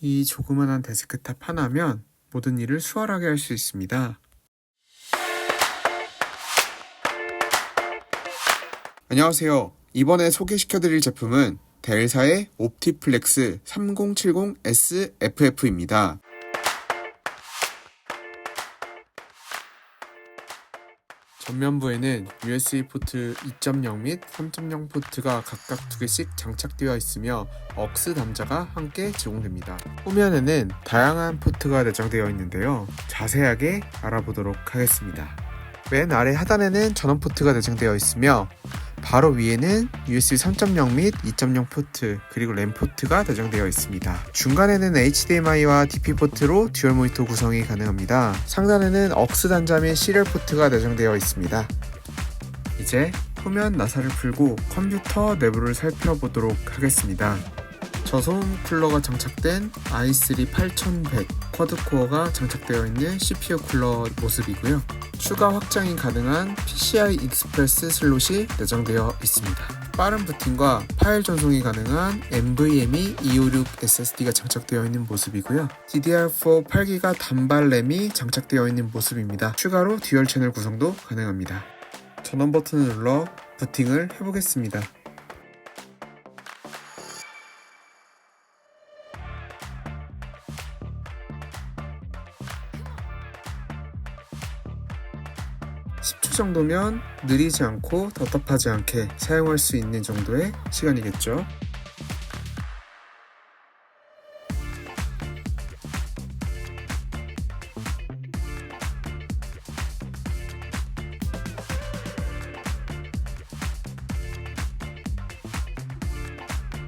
이 조그만한 데스크탑 하나면 모든 일을 수월하게 할 수 있습니다. 안녕하세요. 이번에 소개시켜드릴 제품은 델사의 옵티플렉스 3070SFF입니다. 전면부에는 USB 포트 2.0 및 3.0 포트가 각각 두 개씩 장착되어 있으며 억스 단자가 함께 제공됩니다. 후면에는 다양한 포트가 내장되어 있는데요. 자세하게 알아보도록 하겠습니다. 맨 아래 하단에는 전원 포트가 내장되어 있으며 바로 위에는 USB 3.0 및 2.0 포트 그리고 램 포트가 내장되어 있습니다. 중간에는 HDMI와 DP 포트로 듀얼 모니터 구성이 가능합니다. 상단에는 억스 단자 및 시리얼 포트가 내장되어 있습니다. 이제 후면 나사를 풀고 컴퓨터 내부를 살펴보도록 하겠습니다. 저소음 쿨러가 장착된 i3 8100 쿼드코어가 장착되어 있는 CPU 쿨러 모습이고요. 추가 확장이 가능한 PCI 익스프레스 슬롯이 내장되어 있습니다. 빠른 부팅과 파일 전송이 가능한 NVMe 256 SSD가 장착되어 있는 모습이고요. DDR4 8기가 단발 램이 장착되어 있는 모습입니다. 추가로 듀얼 채널 구성도 가능합니다. 전원 버튼을 눌러 부팅을 해보겠습니다. (10초) 정도면 느리지 않고 답답하지 않게 사용할 수 있는 정도의 시간이겠죠.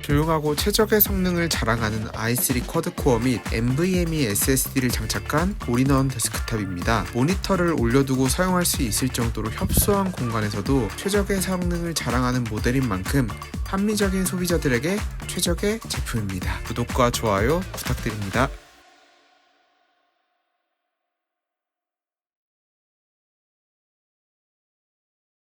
조용하고 최적의 성능을 자랑하는 i3 쿼드코어 및 NVMe SSD를 장착한 올인원 데스크탑입니다. 모니터를 올려두고 사용할 수 있을 정도로 협소한 공간에서도 최적의 성능을 자랑하는 모델인 만큼 합리적인 소비자들에게 최적의 제품입니다. 구독과 좋아요 부탁드립니다.